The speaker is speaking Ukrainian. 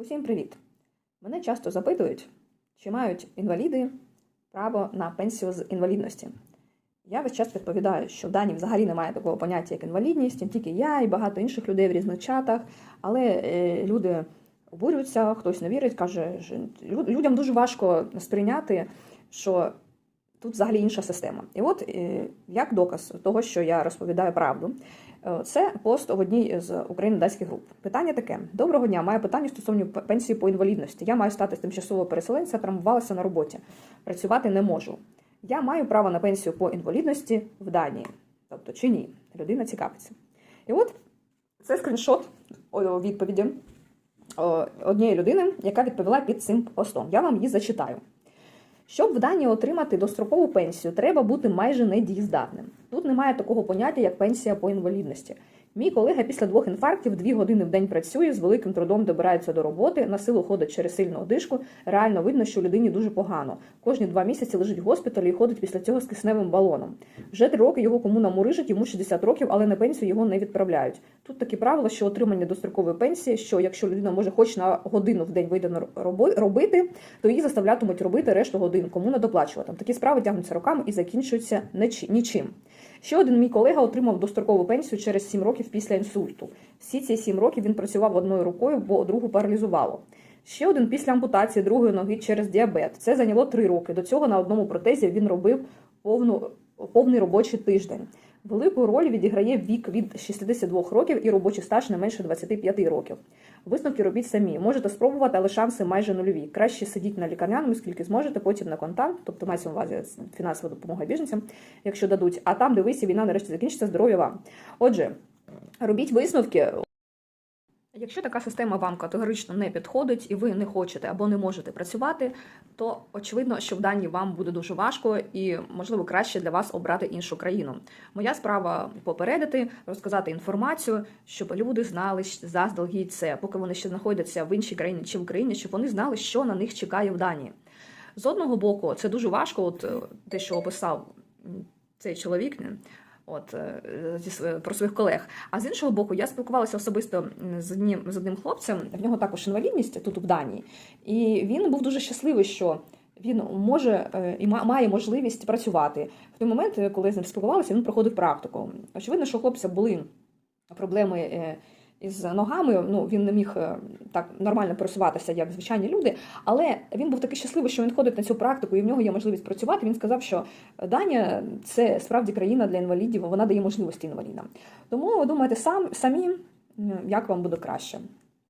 Усім привіт! Мене часто запитують, чи мають інваліди право на пенсію з інвалідності. Я весь час відповідаю, що в Данії взагалі немає такого поняття, як інвалідність, тільки я і багато інших людей в різних чатах, але е, люди обурюються, хтось не вірить, каже, що людям дуже важко сприйняти, що тут взагалі інша система. І от е, як доказ того, що я розповідаю правду, е, це пост в одній з україно-датських груп. Питання таке: доброго дня, маю питання стосовно пенсії по інвалідності. Я маю статус тимчасового переселенця, травмувалася на роботі. Працювати не можу. Я маю право на пенсію по інвалідності в Данії. Тобто, чи ні? Людина цікавиться. І от це скріншот відповіді однієї людини, яка відповіла під цим постом. Я вам її зачитаю. Щоб в Данії отримати дострокову пенсію, треба бути майже недієздатним. Тут немає такого поняття, як пенсія по інвалідності. Мій колега після двох інфарктів дві години в день працює, з великим трудом добирається до роботи, на силу ходить через сильну одишку. Реально видно, що людині дуже погано. Кожні два місяці лежить в госпіталі і ходить після цього з кисневим балоном. Вже три роки його комуна мурижить, йому 60 років, але на пенсію його не відправляють. Тут такі правила, що отримання дострокової пенсії, що якщо людина може хоч на годину в день вийде на робити, то її заставлятимуть робити решту годин, кому не доплачувати. Такі справи тягнуться роками і закінчуються нічим. Ще один мій колега отримав дострокову пенсію через 7 років після інсульту. Всі ці 7 років він працював одною рукою, бо другу паралізувало. Ще один після ампутації другої ноги через діабет. Це зайняло 3 роки. До цього на одному протезі він робив повну, повний робочий тиждень. Велику роль відіграє вік від 62 років і робочий стаж не менше 25 років. Висновки робіть самі. Можете спробувати, але шанси майже нульові. Краще сидіть на лікарняному, скільки зможете, потім на контакт, тобто мається увазі фінансова допомога біженцям, якщо дадуть. А там, дивися, війна нарешті закінчиться, здоров'я вам. Отже, робіть висновки. Якщо така система вам категорично не підходить і ви не хочете або не можете працювати, то очевидно, що в Данії вам буде дуже важко і, можливо, краще для вас обрати іншу країну. Моя справа попередити, розказати інформацію, щоб люди знали заздалегідь це, поки вони ще знаходяться в іншій країні чи в Україні, щоб вони знали, що на них чекає в Данії. З одного боку, це дуже важко, от е, те, що описав цей чоловік. От е, про своїх колег. А з іншого боку, я спілкувалася особисто з одним з одним хлопцем. В нього також інвалідність тут у Данії, і він був дуже щасливий, що він може е, і має можливість працювати. В той момент, е, коли з ним спілкувалася, він проходив практику. Очевидно, що у хлопця були проблеми. Е, Із ногами, ну він не міг е, так нормально пересуватися, як звичайні люди, але він був такий щасливий, що він ходить на цю практику, і в нього є можливість працювати. Він сказав, що Данія це справді країна для інвалідів, вона дає можливості інвалідам. Тому ви думаєте сам, самі, як вам буде краще.